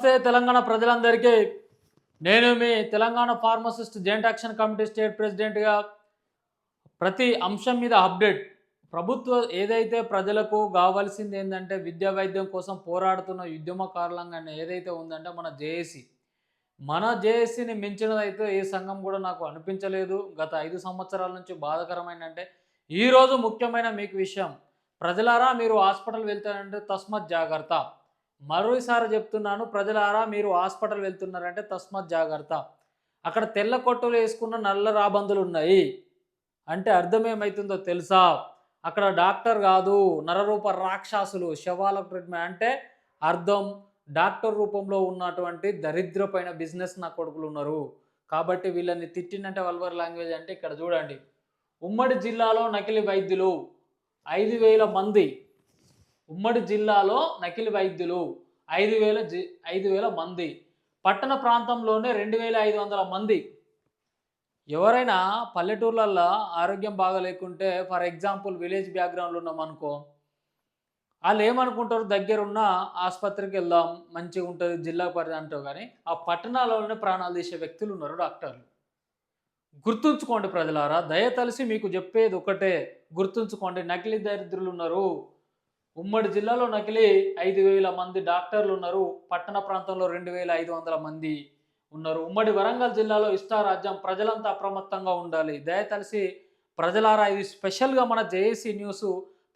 నమస్తే తెలంగాణ ప్రజలందరికీ. నేను మీ Telangana pharmacist joint action committee state ప్రెసిడెంట్గా ప్రతి అంశం మీద అప్డేట్. ప్రభుత్వం ఏదైతే ప్రజలకు కావాల్సింది ఏంటంటే విద్యా వైద్యం కోసం పోరాడుతున్న ఉద్యమకారులంగా ఏదైతే ఉందంటే మన జేఏసీ. మన జేఏసీని మించినదైతే ఏ సంఘం కూడా నాకు అనిపించలేదు. గత ఐదు సంవత్సరాల నుంచి బాధకరమైన అంటే ఈరోజు ముఖ్యమైన మీకు విషయం. ప్రజలారా మీరు హాస్పిటల్ వెళ్తారంటే తస్మత్ జాగ్రత్త. మరోసారి చెప్తున్నాను ప్రజలారా మీరు హాస్పిటల్ వెళ్తున్నారంటే తస్మత్ జాగ్రత్త. అక్కడ తెల్ల కొట్టులు వేసుకున్న నల్ల రాబందులు ఉన్నాయి. అంటే అర్థం ఏమవుతుందో తెలుసా? అక్కడ డాక్టర్ కాదు నరరూప రాక్షసులు శవాల ట్రీట్మెంట్ అంటే అర్థం డాక్టర్ రూపంలో ఉన్నటువంటి దరిద్రపైన బిజినెస్ నా కొడుకులు ఉన్నారు. కాబట్టి వీళ్ళని తిట్టినంటే వల్వర్ లాంగ్వేజ్ అంటే ఇక్కడ చూడండి. ఉమ్మడి జిల్లాలో నకిలీ వైద్యులు ఐదు వేల మంది. ఉమ్మడి జిల్లాలో నకిలీ వైద్యులు ఐదు వేల జి ఐదు వేల మంది. పట్టణ ప్రాంతంలోనే రెండు వేల ఐదు వందల మంది. ఎవరైనా పల్లెటూర్లల్లో ఆరోగ్యం బాగలేకుంటే ఫర్ ఎగ్జాంపుల్ విలేజ్ బ్యాక్గ్రౌండ్లో ఉన్నాం అనుకో వాళ్ళు ఏమనుకుంటారు? దగ్గరున్న ఆసుపత్రికి వెళ్దాం మంచిగా ఉంటుంది జిల్లా పరిధి అంటావు కానీ ఆ పట్టణాలలోనే ప్రాణాలు తీసే వ్యక్తులు ఉన్నారు డాక్టర్లు. గుర్తుంచుకోండి ప్రజలారా దయతలిసి మీకు చెప్పేది ఒకటే గుర్తుంచుకోండి నకిలీ దరిద్రులు ఉన్నారు. ఉమ్మడి జిల్లాలో నకిలీ ఐదు వేల మంది డాక్టర్లు ఉన్నారు. పట్టణ ప్రాంతంలో రెండు వేల ఐదు వందల మంది ఉన్నారు. ఉమ్మడి వరంగల్ జిల్లాలో ఇష్టారాజ్యం ప్రజలంతా అప్రమత్తంగా ఉండాలి. దయతలిసి ప్రజలారా ఇది స్పెషల్గా మన జేఏసీ న్యూస్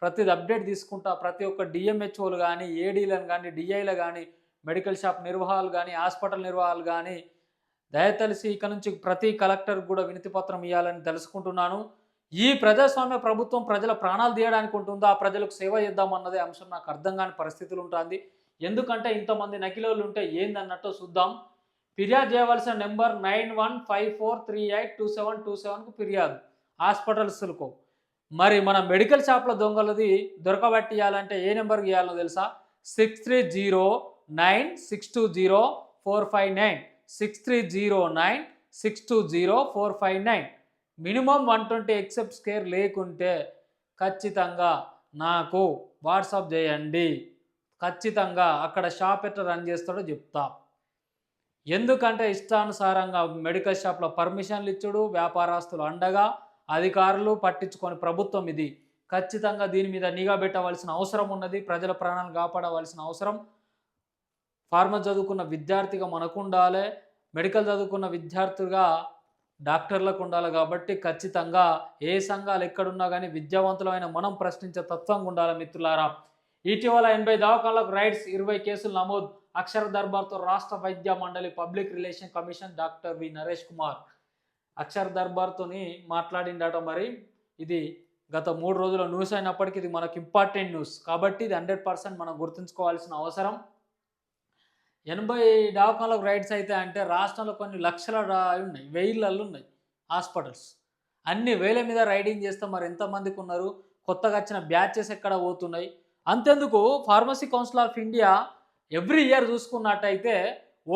ప్రతిది అప్డేట్ తీసుకుంటా. ప్రతి ఒక్క డిఎంహెచ్ఓలు కానీ ఏడీలను కానీ డిఐలు కానీ మెడికల్ షాప్ నిర్వాహాలు కానీ హాస్పిటల్ నిర్వాహాలు కానీ దయతలిసి ఇక నుంచి ప్రతి కలెక్టర్ కూడా వినతిపత్రం ఇవ్వాలని తెలుసుకుంటున్నాను. ఈ ప్రజాస్వామ్య ప్రభుత్వం ప్రజల ప్రాణాలు తీయడానికి ఉంటుందో? ఆ ప్రజలకు సేవ చేద్దామన్నదే అంశం. నాకు అర్థం కాని పరిస్థితులు ఉంటుంది. ఎందుకంటే ఇంతమంది నకిలోళ్ళు ఉంటే ఏందన్నట్టు చూద్దాం. ఫిర్యాదు చేయవలసిన number nine one five four three eight two seven two సెవెన్కు ఫిర్యాదు. హాస్పిటల్స్లకు. మరి మన మెడికల్ షాప్ల దొంగలది దొరకబట్టియాలంటే ఏ నెంబర్కి ఇవ్వాలో తెలుసా? Six three zero nine six two zero four five nine. Six three zero nine six two zero four five nine. Minimum one twenty except scare లేకుంటే ఖచ్చితంగా నాకు వాట్సాప్ చేయండి. ఖచ్చితంగా అక్కడ షాప్ ఎట్లా రన్ చేస్తాడో చెప్తా. ఎందుకంటే ఇష్టానుసారంగా మెడికల్ షాప్లో పర్మిషన్లు ఇచ్చుడు వ్యాపారస్తులు అండగా అధికారులు పట్టించుకొని ప్రభుత్వం ఇది. ఖచ్చితంగా దీని మీద నిఘా పెట్టవలసిన అవసరం ఉన్నది ప్రజల ప్రాణాలు కాపాడవలసిన అవసరం. ఫార్మా చదువుకున్న విద్యార్థిగా మనకు ఉండాలి మెడికల్ చదువుకున్న విద్యార్థిగా డాక్టర్లకు ఉండాలి కాబట్టి ఖచ్చితంగా ఏ సంఘాలు ఎక్కడున్నా కానీ విద్యావంతులమైన మనం ప్రశ్నించే తత్వంగా ఉండాలి మిత్రులారా. ఇటీవల ఎనభై దవాఖాన్లకు రైట్స్ ఇరవై కేసులు నమోదు. అక్షర దర్బార్తో రాష్ట్ర వైద్య మండలి public relation commission doctor V. Naresh Kumar. అక్షర దర్బార్తోని మాట్లాడిండట మరి. ఇది గత మూడు రోజుల న్యూస్ అయినప్పటికీ ఇది మనకు ఇంపార్టెంట్ న్యూస్. కాబట్టి ఇది హండ్రెడ్ పర్సెంట్ మనం గుర్తుంచుకోవాల్సిన అవసరం. ఎనభై దవాఖానలకు రైడ్స్ అయితే అంటే రాష్ట్రంలో కొన్ని లక్షల ఉన్నాయి వెయ్యిళ్ళు ఉన్నాయి హాస్పిటల్స్. అన్ని వేల మీద రైడింగ్ చేస్తే మరి ఎంతమందికి ఉన్నారు? కొత్తగా వచ్చిన బ్యాచెస్ ఎక్కడ పోతున్నాయి? అంతెందుకు pharmacy council of India every year చూసుకున్నట్టయితే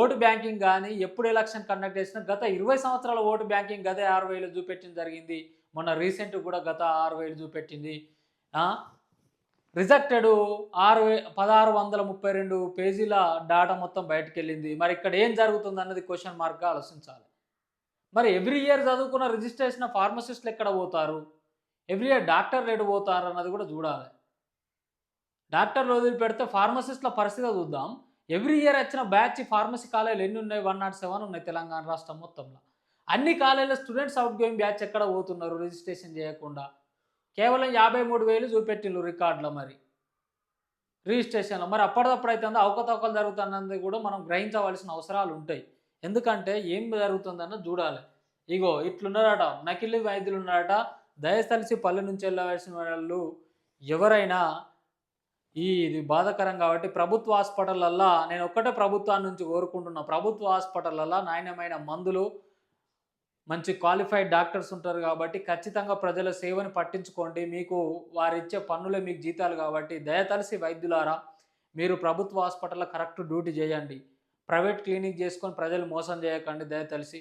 ఓటు బ్యాంకింగ్ కానీ ఎప్పుడు ఎలక్షన్ కండక్ట్ చేసినా గత ఇరవై సంవత్సరాల ఓటు బ్యాంకింగ్ గత ఆరు వేలు చూపెట్టడం జరిగింది. మొన్న రీసెంట్ కూడా గత ఆరు వేలు చూపెట్టింది. రిజెక్టెడ్ ఆరు వే పదహారు వందల ముప్పై రెండు పేజీల డాటా మొత్తం బయటకు వెళ్ళింది మరి ఇక్కడ ఏం జరుగుతుంది అన్నది క్వశ్చన్ మార్క్గా ఆలోచించాలి. మరి ఎవ్రీ ఇయర్ చదువుకున్న రిజిస్ట్రేషన్ ఫార్మసిస్టులు ఎక్కడ పోతారు? ఎవ్రీ ఇయర్ డాక్టర్ ఎటు పోతారు అన్నది కూడా చూడాలి. డాక్టర్లు వదిలిపెడితే ఫార్మసిస్ట్ల పరిస్థితి చూద్దాం. ఎవ్రీ ఇయర్ వచ్చిన బ్యాచ్ ఫార్మసీ కాలేజీలు ఎన్ని ఉన్నాయి? వన్ నాట్ సెవెన్ ఉన్నాయి తెలంగాణ రాష్ట్రం మొత్తంలో. అన్ని కాలేజీల స్టూడెంట్స్ అవుట్ గోయింగ్ బ్యాచ్ ఎక్కడ పోతున్నారు? రిజిస్ట్రేషన్ చేయకుండా. కేవలం యాభై మూడు వేలు చూపెట్టిండ్రు రికార్డులో మరి. రిజిస్ట్రేషన్లో. మరి అప్పటిదప్పుడు అయితే అవకతవకలు జరుగుతున్నది కూడా మనం గ్రహించవలసిన అవసరాలు ఉంటాయి. ఎందుకంటే ఏం జరుగుతుందన్న చూడాలి. ఇగో ఇట్లున్నారట నకిలీ వైద్యులు ఉన్నారట దయతలిసి పల్లె నుంచి వెళ్ళవలసిన వాళ్ళు ఎవరైనా ఈ ఇది బాధకరం కాబట్టి ప్రభుత్వ హాస్పిటళ్ళల్లో నేను ఒక్కటే ప్రభుత్వాన్ని నుంచి కోరుకుంటున్నా ప్రభుత్వ హాస్పిటళ్ళల్లో నాణ్యమైన మందులు మంచి క్వాలిఫైడ్ డాక్టర్స్ ఉంటారు కాబట్టి ఖచ్చితంగా ప్రజల సేవను పట్టించుకోండి. మీకు వారిచ్చే పన్నులే మీకు జీతాలు కాబట్టి దయతలిసి వైద్యులారా మీరు ప్రభుత్వ హాస్పిటల్లో కరెక్ట్ డ్యూటీ చేయండి. ప్రైవేట్ క్లినిక్ చేసుకొని ప్రజలు మోసం చేయకండి దయతలిసి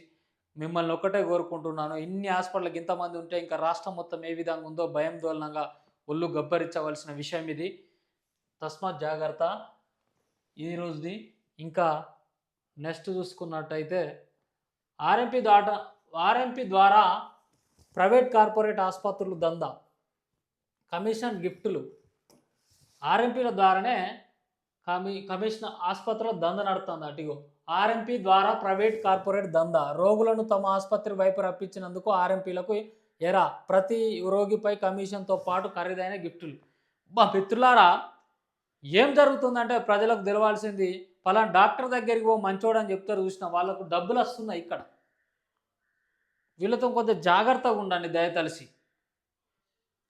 మిమ్మల్ని ఒక్కటే కోరుకుంటున్నాను ఇన్ని హాస్పిటల్కి ఇంతమంది ఉంటే ఇంకా రాష్ట్రం మొత్తం ఏ విధంగా ఉందో భయం దోలనంగా ఒళ్ళు గబ్బరించవలసిన విషయం ఇది. తస్మాత్ జాగ్రత్త. ఈ రోజుది ఇంకా నెక్స్ట్ చూసుకున్నట్టయితే ఆర్ఎంపీ దాట ఆర్ఎంపీ ద్వారా ప్రైవేట్ కార్పొరేట్ ఆసుపత్రులు దందా కమిషన్ గిఫ్టులు. ఆర్ఎంపీల ద్వారానే కమి కమిషన్ ఆసుపత్రుల దంద నడుతుంది అటుగో. ఆర్ఎంపీ ద్వారా ప్రైవేట్ కార్పొరేట్ దందా. రోగులను తమ ఆసుపత్రి వైపు రప్పించినందుకు ఆర్ఎంపీలకు ఎరా. ప్రతి రోగిపై కమిషన్తో పాటు ఖరీదైన గిఫ్టులు. మా మిత్రులారా ఏం జరుగుతుందంటే ప్రజలకు తెలవాల్సింది పలానా డాక్టర్ దగ్గరికి ఓ మంచోడని చెప్తారు చూసిన వాళ్ళకు డబ్బులు వస్తున్నాయి ఇక్కడ. వీళ్ళతో కొంత జాగ్రత్తగా ఉండండి దయతలిసి.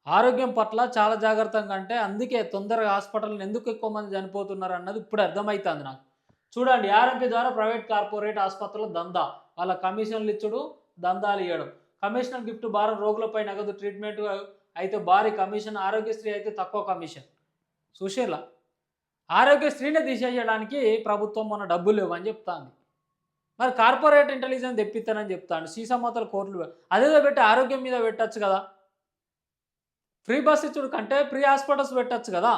ఆరోగ్యం పట్ల చాలా జాగ్రత్తగా అంటే అందుకే తొందరగా హాస్పిటల్ ఎందుకు ఎక్కువ మంది చనిపోతున్నారు అన్నది ఇప్పుడు అర్థమవుతుంది నాకు. చూడండి ఆర్ఎంపీ ద్వారా ప్రైవేట్ కార్పొరేట్ ఆసుపత్రుల దందా. వాళ్ళ కమిషన్లు ఇచ్చుడు దందాలు ఇవ్వడం కమిషనర్ గిఫ్ట్ భారం రోగులపై నగదు ట్రీట్మెంట్ అయితే భారీ కమిషన్ ఆరోగ్యశ్రీ అయితే తక్కువ కమిషన్. సుశీల ఆరోగ్యశ్రీనే తీసేయడానికి ప్రభుత్వం మన డబ్బులు లేవని చెప్తాంది. మరి కార్పొరేట్ ఇంటెలిజెన్స్ తెప్పిస్తానని చెప్తాను సీసమ్మతల కోర్టులు అదేదో పెట్టి ఆరోగ్యం మీద పెట్టచ్చు కదా. ఫ్రీ బస్ ఇచ్చుడు కంటే ఫ్రీ హాస్పిటల్స్ పెట్టచ్చు కదా.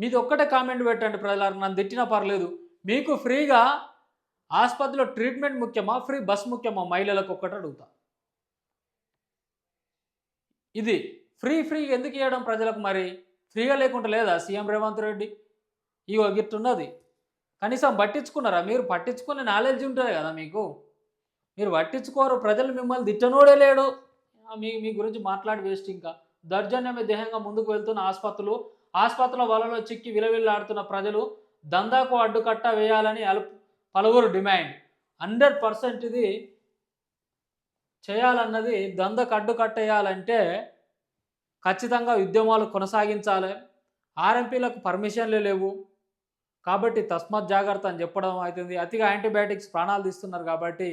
మీది ఒక్కటే కామెంట్ పెట్టండి ప్రజలారు నన్ను తిట్టినా పర్లేదు. మీకు ఫ్రీగా ఆసుపత్రిలో ట్రీట్మెంట్ ముఖ్యమా ఫ్రీ బస్ ముఖ్యమా? మహిళలకు ఒక్కటి అడుగుతా. ఇది ఫ్రీ ఫ్రీ ఎందుకు ఇవ్వడం ప్రజలకు మరి? ఫ్రీగా లేకుండా లేదా? సీఎం రేవంత్ రెడ్డి? ఇగో గిట్టున్నది కనీసం పట్టించుకున్నారా? మీరు పట్టించుకునే నాలెడ్జ్ ఉంటుంది కదా మీకు. మీరు పట్టించుకోరు ప్రజలు మిమ్మల్ని తిట్టనోడే లేడు. మీ మీ గురించి మాట్లాడి వేస్ట్ ఇంకా. దౌర్జన్యమే దేహంగా ముందుకు వెళ్తున్న ఆసుపత్రులు ఆసుపత్రుల వలలో చిక్కి విలవిల్లాడుతున్న ప్రజలు దందాకు అడ్డుకట్ట వేయాలని పలువురు డిమాండ్ హండ్రెడ్ పర్సెంట్ ఇది చేయాలన్నది దందకు అడ్డుకట్టేయాలంటే ఖచ్చితంగా ఉద్యమాలు కొనసాగించాలి. ఆర్ఎంపీలకు పర్మిషన్లు లేవు. కాబట్టి తస్మాత్ జాగ్రత్త అని చెప్పడం అవుతుంది. అతిగా యాంటీబయాటిక్స్ ప్రాణాలు తీస్తున్నారు కాబట్టి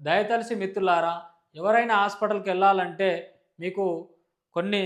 దయతలిసి మిత్రులారా ఎవరైనా హాస్పిటల్కి వెళ్ళాలంటే మీకు కొన్ని